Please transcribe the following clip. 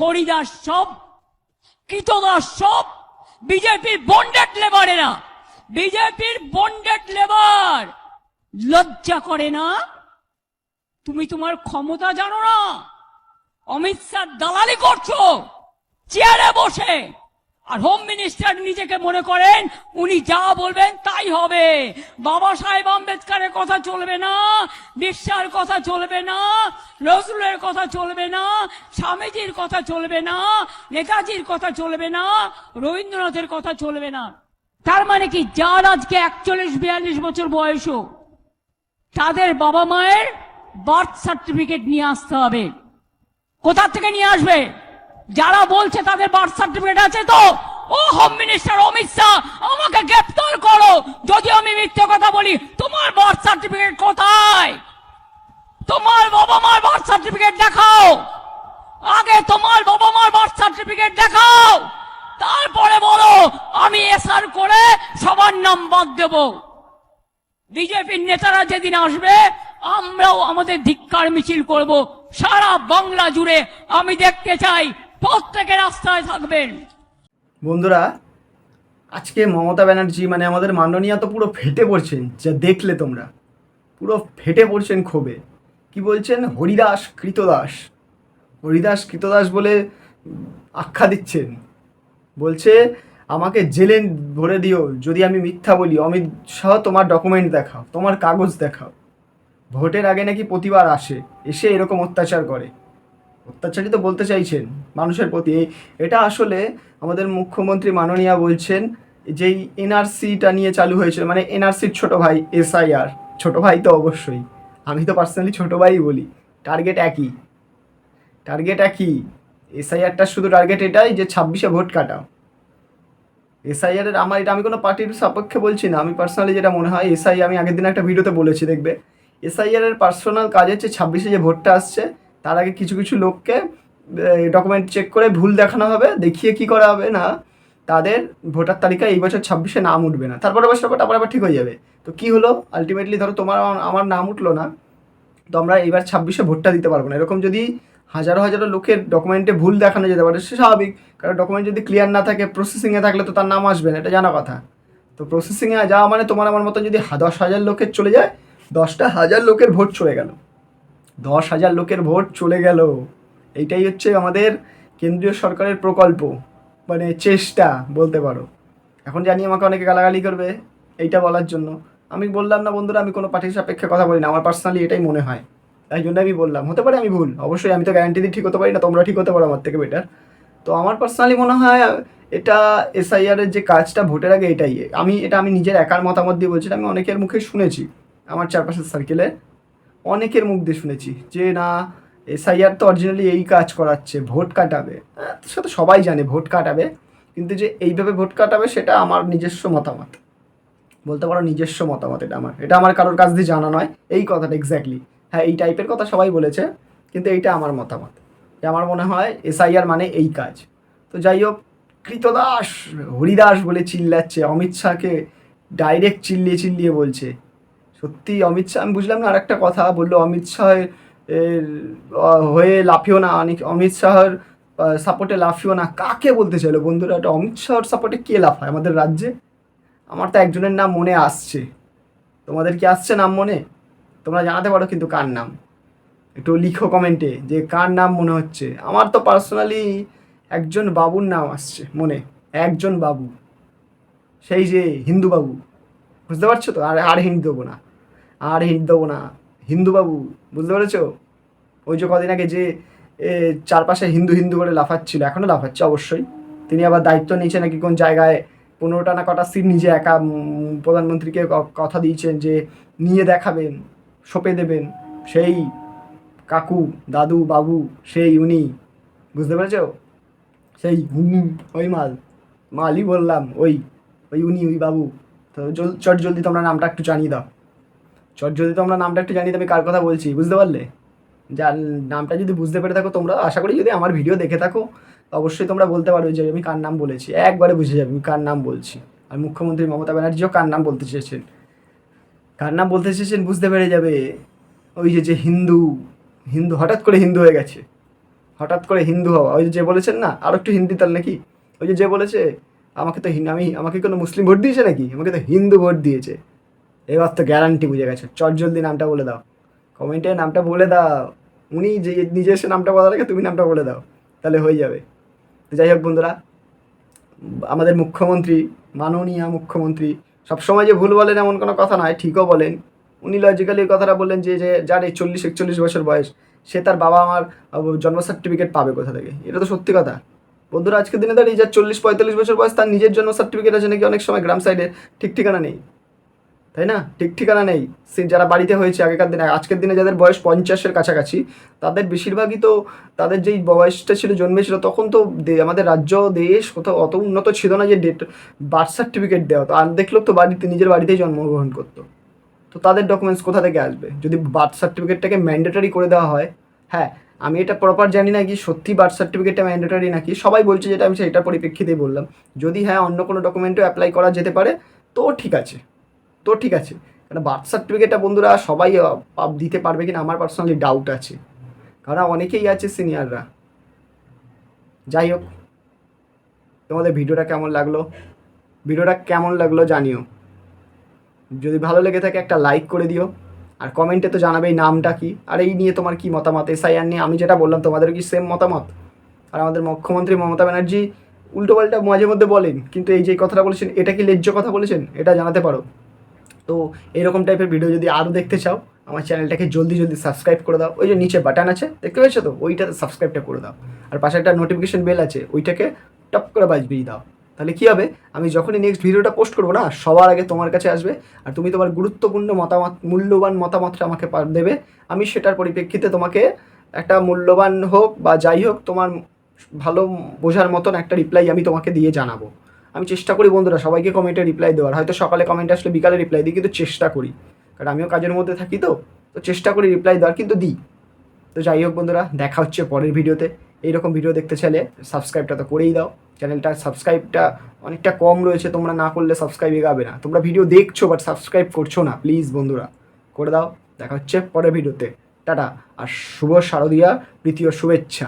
হরিদাস সব কৃতদাস সব বিজেপির বন্ডেড লেবারেরা বিজেপির বন্ডেড লেবার লজ্জা করে না? তুমি তোমার ক্ষমতা জানো না? অমিত শাহ দালালি করছ। চেয়ারে বসে। আর হোম মিনিস্টার নিজেকে মনে করেন, উনি যা বলবেন তাই হবে। বাবা সাহেব আম্বেদকারের কথা চলবে না বিশ্বার কথা চলবে না, নজরুলের কথা চলবে না, স্বামীজির কথা চলবে না, নেতাজির কথা চলবে না, রবীন্দ্রনাথের কথা চলবে না। তার মানে কি? যার আজকে একচল্লিশ, বিয়াল্লিশ বছর বয়সও তাদের বাবা মায়ের বার্থ সার্টিফিকেট নিয়ে আসতে হবে। কোথা থেকে নিয়ে আসবে? যারা বলছে তাদের বার্থ সার্টিফিকেট আছে তো? ও হোম মিনিস্টার অমিত শাহ, আমাকে গ্রেপ্তার করো। যদি আমি মিথ্যে কথা বলি, তোমার বার্থ সার্টিফিকেট কোথায়? তোমার বাবা মার বার্থ সার্টিফিকেট দেখাও। আগে তোমার বাবা মার বার্থ সার্টিফিকেট দেখাও। তারপরে বলো, আমি এসআর করে সবার নাম বাদ দেবো। বিজেপির নেতারা যেদিন আসবে, আমরাও আমাদের ধিক্কার মিছিল করব। সারা বাংলা জুড়ে আমি দেখতে চাই প্রত্যেকে রাস্তায় থাকবেন। বন্ধুরা, আজকে মমতা ব্যানার্জি মানে আমাদের মাননীয় তো পুরো ফেটে পড়ছেন, যা দেখলে তোমরা। পুরো ফেটে পড়ছেন ক্ষোভে। কি বলছেন? হরিদাস কৃতদাস। হরিদাস কৃতদাস বলে আখ্যা দিচ্ছেন। বলছে, আমাকে জেলে ভরে দিও, যদি আমি মিথ্যা বলি। অমিত শাহ, তোমার ডকুমেন্ট দেখাও, তোমার কাগজ দেখাও। ভোটের আগে নাকি প্রতিবার আসে, এসে এরকম অত্যাচার করে। অত্যাচারই তো বলতে চাইছেন মানুষের প্রতি। এটা আসলে আমাদের মুখ্যমন্ত্রী মাননীয়া বলছেন যেই এনআরসিটা নিয়ে চালু হয়েছিল মানে এনআরসির ছোট ভাই এসআইআর। ছোট ভাই তো অবশ্যই। আমি তো পার্সোনালি ছোট ভাই বলি। টার্গেট একই। টার্গেট একই। এসআইআরটার শুধু টার্গেট এটাই যে ছাব্বিশে ভোট কাটাও এসআইআর এর আমার এটা আমি কোনো পার্টির সাপেক্ষে বলছি না। আমি পার্সোনালি যেটা মনে হয়, এসআই আমি আগের দিন একটা ভিডিওতে বলেছি, দেখবে। এসআইআর এর পার্সোনাল কাজ হচ্ছে ছাব্বিশে যে ভোটটা আসছে তার আগে কিছু কিছু লোককে ডকুমেন্ট চেক করে ভুল দেখানো হবে, দেখিয়ে কি করা হবে না, তাদের ভোটার তালিকায় এই বছর ছাব্বিশে নাম উঠবে না। তারপরে বছর পর তারপরে আবার ঠিক হয়ে যাবে। তো কি হলো? আলটিমেটলি ধরো তোমার আমার- নাম উঠল না, তো আমরা এবার ছাব্বিশে ভোটটা দিতে পারব না। এরকম যদি হাজারো হাজারো লোকের ডকুমেন্টে ভুল দেখানো যেতে পারে, সে স্বাভাবিক। কারণ ডকুমেন্ট যদি ক্লিয়ার না থাকে প্রসেসিংয়ে থাকলে তো তার নাম আসবে না, এটা জানা কথা। তো প্রসেসিংয়ে যাওয়া মানে তোমার আমার মতন যদি দশ হাজার লোকের চলে যায়, দশটা হাজার লোকের ভোট চলে গেল। দশ হাজার লোকের ভোট চলে গেল। এইটাই হচ্ছে আমাদের কেন্দ্রীয় সরকারের প্রকল্প মানে চেষ্টা বলতে পারো। এখন জানি আমাকে অনেকে গালাগালি করবে এইটা বলার জন্য। আমি বললাম না বন্ধুরা, আমি কোনো পার্টির সাপেক্ষে কথা বলি না, আমার পার্সোনালি এটাই মনে হয়। তাই জন্য আমি বললাম, হতে পারে আমি ভুল, অবশ্যই আমি তো গ্যারান্টি দিয়ে ঠিক হতে পারি না, তোমরা ঠিক হতে পারো আমার থেকে বেটার তো আমার পার্সোনালি মনে হয় এটা এসআইআর এর যে কাজটা ভোটের আগে এটাই। আমি, এটা আমি নিজের একার মতামত দিয়ে বলছি আমি অনেকের মুখে শুনেছি, আমার চারপাশের সার্কেলে অনেকের মুখ দিয়ে শুনেছি যে না এসআইআর তো অরিজিনালি এই কাজ করাচ্ছে ভোট কাটাবে। হ্যাঁ, সেটা তো সবাই জানে ভোট কাটাবে কিন্তু যে এইভাবে ভোট কাটাবে সেটা আমার নিজস্ব মতামত। বলতে পারো নিজস্ব মতামত এটা আমার। এটা আমার কারোর কাছ দিয়ে জানা নয় এই কথাটা এক্স্যাক্টলি হ্যাঁ এই টাইপের কথা সবাই বলেছে কিন্তু এইটা আমার মতামত। যে আমার মনে হয় এসআইআর মানে এই কাজ। তো যাই হোক কৃতদাস হরিদাস বলে চিল্লাচ্ছে অমিত শাহকে ডাইরেক্ট চিল্লিয়ে চিল্লিয়ে বলছে। সত্যি অমিত শাহ, আমি বুঝলাম না আরেকটা কথা, বলল অমিত শাহের হয়ে লাফিও না, অনেক, অমিত শাহর সাপোর্টে লাফিও না। কাকে বলতে চাইলো বন্ধুরা, এটা অমিত শাহর সাপোর্টে কে লাফায় আমাদের রাজ্যে? আমার তো একজনের নাম মনে আসছে। তোমাদের কি আসছে নাম মনে? তোমরা জানাতে পারো কিন্তু কার নাম। একটু লিখো কমেন্টে যে কার নাম মনে হচ্ছে। আমার তো পার্সোনালি একজন বাবুর নাম আসছে, মনে। একজন বাবু। সেই যে হিন্দু বাবু। বুঝতে পারছ তো? আর আর হিন্দ দেবো না। আর হিন্দ দেবো না। হিন্দু বাবু বুঝতে পেরেছ? ওই যে কদিন আগে যে চারপাশে হিন্দু হিন্দু করে লাফাচ্ছিল এখনও লাফাচ্ছে অবশ্যই। তিনি আবার দায়িত্ব নিয়েছে নাকি কোন জায়গায়, পনেরোটা না কটা সিট নিজে একা প্রধানমন্ত্রীকে কথা দিয়েছেন যে, নিয়ে দেখাবেন, সঁপে দেবেন, সেই কাকু, দাদু, বাবু, সেই উনি, বুঝতে পেরেছ? সেই হুম, ওই মাল, মালই বললাম, ওই ওই উনি, ওই বাবু। তো চট জলদি তোমরা নামটা একটু জানিয়ে দাও। চট জলদি তোমরা নামটা একটু দাও, আমি কার কথা বলছি, বুঝতে পারলে? যার নামটা যদি বুঝতে পেরে থাকো তোমরা, আশা করি যদি আমার ভিডিও দেখে থাকো অবশ্যই তোমরা বলতে পারো যে আমি কার নাম বলেছি। একবারে বুঝে যাবে আমি কার নাম বলছি। আর মুখ্যমন্ত্রী মমতা ব্যানার্জিও কার নাম বলতে চেয়েছেন? কার নাম বলতে চেয়েছেন বুঝতে পেরে যাবে ওই যে যে হিন্দু হিন্দু, হঠাৎ করে হিন্দু হয়ে গেছে। হঠাৎ করে হিন্দু হওয়া, ওই যে বলেছেন না, আর একটু হিন্দি তাল নাকি? ওই যে যে বলেছে, আমাকে তো আমি আমাকে কোনো মুসলিম ভোট দিয়েছে নাকি? আমাকে তো হিন্দু ভোট দিয়েছে। এবার তো গ্যারান্টি বুঝে গেছে। চট জলদি নামটা বলে দাও। কমেন্টে নামটা বলে দাও। উনি যে নিজে এসে নামটা বলার আগে তুমি নামটা বলে দাও। তাহলে হয়ে যাবে। তো যাই হোক বন্ধুরা, আমাদের মুখ্যমন্ত্রী, মাননীয় মুখ্যমন্ত্রী সবসময় যে ভুল বলেন এমন কোনো কথা নয়, ঠিকও বলেন। উনি লজিক্যালি কথাটা বললেন যে যে যার এই চল্লিশ, একচল্লিশ বছর বয়স, সে তার বাবা আমার জন্ম সার্টিফিকেট পাবে কোথা থেকে? এটা তো সত্যি কথা। বন্ধুরা, আজকের দিনে দাঁড়িয়ে যার চল্লিশ, পঁয়তাল্লিশ বছর বয়স, তার নিজের জন্ম সার্টিফিকেট আছে নাকি? অনেক সময় গ্রাম সাইডে ঠিক ঠিকানা নেই। তাই না? ঠিক ঠিকানা নেই। সে যারা বাড়িতে হয়েছে আগেকার দিনে, আজকের দিনে যাদের বয়স পঞ্চাশের কাছাকাছি, তাদের বেশিরভাগই তো তাদের যেই বয়সটা ছিল, জন্মেছিল, তখন তো আমাদের রাজ্য, দেশ কোথাও অত উন্নত ছিল না যে ডেট বার্থ সার্টিফিকেট দেওয়া তো আর দেখলেও তো বাড়িতে, নিজের বাড়িতেই জন্মগ্রহণ করতো। তো তাদের ডকুমেন্টস কোথা থেকে আসবে? যদি বার্থ সার্টিফিকেটটাকে ম্যান্ডেটরি করে দেওয়া হয় হ্যাঁ আমি এটা প্রপার জানি না কি সত্যি বার্থ সার্টিফিকেটটা ম্যান্ডেটরি নাকি? সবাই বলছে যেটা আমি সেটার পরিপ্রেক্ষিতেই বললাম। যদি হ্যাঁ অন্য কোনো ডকুমেন্টও অ্যাপ্লাই করা যেতে পারে, তো ঠিক আছে। তো ঠিক আছে। কারণ বার্থ সার্টিফিকেটটা বন্ধুরা সবাই দিতে পারবে কিনা আমার পার্সোনালি ডাউট আছে। কারণ অনেকেই আছে সিনিয়ররা যাই হোক, তোমাদের ভিডিওটা কেমন লাগল? ভিডিওটা কেমন লাগল জানিও। যদি ভালো লেগে থাকে একটা লাইক করে দিও। আর কমেন্টে তো জানাবেই নামটা কি। আর এই নিয়ে তোমার কি মতামত? এসআইআর নিয়ে আমি যেটা বললাম তোমাদের কি সেম মতামত? আর আমাদের মুখ্যমন্ত্রী মমতা ব্যানার্জি উল্টোপাল্টা মাঝে মধ্যে বলেন, কিন্তু এই যে কথাটা বলেছেন, এটা কি লেজ্জ কথা বলেছেন? এটা জানাতে পারো। তো এরকম টাইপের ভিডিও যদি আরও দেখতে চাও, আমার চ্যানেলটাকে জলদি জলদি সাবস্ক্রাইব করে দাও। ওই যে নিচে বাটন আছে, দেখতে পেয়েছ তো? ওইটাতে সাবস্ক্রাইবটা করে দাও। আর পাশে একটা নোটিফিকেশন বেল আছে, ওইটাকে টপ করে বাজবিয়ে দাও। তাহলে কী হবে? আমি যখনই নেক্সট ভিডিওটা পোস্ট করব না, সবার আগে তোমার কাছে আসবে। আর তুমি তোমার গুরুত্বপূর্ণ মতামত, মূল্যবান মতামতটা আমাকে দেবে। আমি সেটার পরিপ্রেক্ষিতে তোমাকে একটা মূল্যবান হোক বা যাই হোক, তোমার ভালো বোঝার মতন একটা রিপ্লাই আমি তোমাকে দিয়ে জানাব। আমি চেষ্টা করি বন্ধুরা, সবাইকে কমেন্টে রিপ্লাই দেওয়ার। হয়তো সকালে কমেন্ট আসলে বিকালে রিপ্লাই দিই, কিন্তু চেষ্টা করি। কারণ আমিও কাজের মধ্যে থাকি তো তো চেষ্টা করি রিপ্লাই দেওয়ার, কিন্তু দিই। তো যাই হোক বন্ধুরা, দেখা হচ্ছে পরের ভিডিওতে। এইরকম ভিডিও দেখতে চাইলে সাবস্ক্রাইবটা তো করেই দাও। চ্যানেলটা সাবস্ক্রাইবটা অনেকটা কম রয়েছে, তোমরা না করলে সাবস্ক্রাইব এগাবে না। তোমরা ভিডিও দেখছ বাট সাবস্ক্রাইব করছ না প্লিজ বন্ধুরা। করে দাও, দেখা হচ্ছে পরের ভিডিওতে। টাটা, আর শুভ শারদীয়া, প্রীতি ও শুভেচ্ছা।